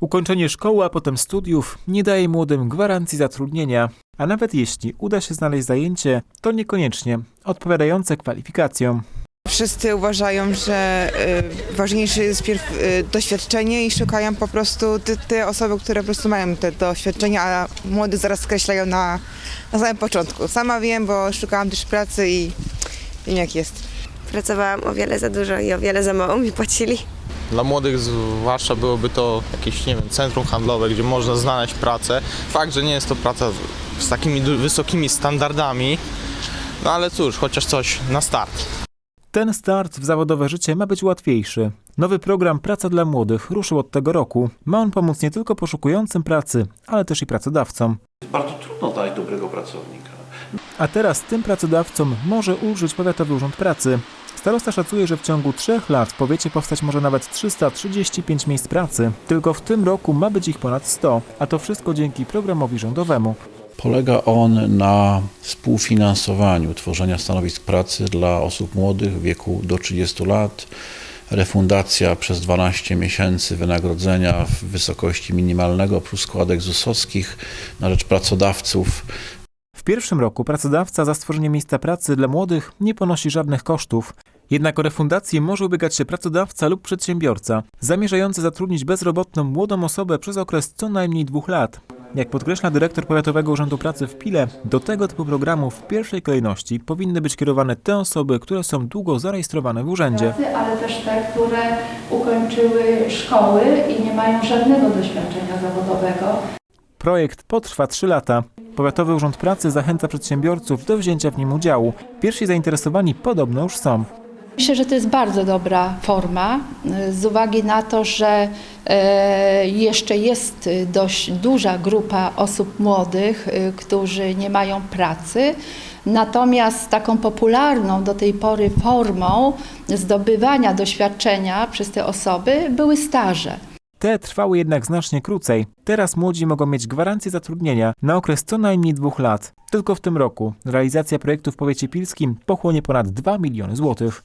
Ukończenie szkoły, a potem studiów nie daje młodym gwarancji zatrudnienia, a nawet jeśli uda się znaleźć zajęcie, to niekoniecznie odpowiadające kwalifikacjom. Wszyscy uważają, że y, ważniejsze jest pierw y, doświadczenie i szukają po prostu te, te osoby, które po prostu mają te doświadczenia, a młodych zaraz skreślają na, na samym początku. Sama wiem, bo szukałam też pracy i wiem jak jest. Pracowałam o wiele za dużo i o wiele za mało mi płacili. Dla młodych zwłaszcza byłoby to jakieś, nie wiem, centrum handlowe, gdzie można znaleźć pracę. Fakt, że nie jest to praca z takimi wysokimi standardami, no ale cóż, chociaż coś na start. Ten start w zawodowe życie ma być łatwiejszy. Nowy program Praca dla Młodych ruszył od tego roku. Ma on pomóc nie tylko poszukującym pracy, ale też i pracodawcom. Bardzo trudno znaleźć dobrego pracownika. A teraz tym pracodawcom może ulżyć Powiatowy Urząd Pracy. Starosta szacuje, że w ciągu trzech lat w powiecie powstać może nawet 335 miejsc pracy. Tylko w tym roku ma być ich ponad 100, a to wszystko dzięki programowi rządowemu. Polega on na współfinansowaniu tworzenia stanowisk pracy dla osób młodych w wieku do 30 lat, refundacja przez 12 miesięcy wynagrodzenia w wysokości minimalnego plus składek ZUS-owskich na rzecz pracodawców, W pierwszym roku pracodawca za stworzenie miejsca pracy dla młodych nie ponosi żadnych kosztów. Jednak o refundację może ubiegać się pracodawca lub przedsiębiorca, zamierzający zatrudnić bezrobotną młodą osobę przez okres co najmniej dwóch lat. Jak podkreśla dyrektor Powiatowego Urzędu Pracy w Pile, do tego typu programów w pierwszej kolejności powinny być kierowane te osoby, które są długo zarejestrowane w urzędzie. ale też te, które ukończyły szkoły i nie mają żadnego doświadczenia zawodowego. Projekt potrwa 3 lata. Powiatowy Urząd Pracy zachęca przedsiębiorców do wzięcia w nim udziału. Pierwsi zainteresowani podobno już są. Myślę, że to jest bardzo dobra forma y, z uwagi na to, że e, jeszcze jest y, dość duża grupa osób młodych, y, którzy nie mają pracy. Natomiast taką popularną do tej pory formą zdobywania doświadczenia przez te osoby były staże. Te trwały jednak znacznie krócej. Teraz młodzi mogą mieć gwarancję zatrudnienia na okres co najmniej dwóch lat. Tylko w tym roku realizacja projektu w powiecie pilskim pochłonie ponad 2 miliony złotych.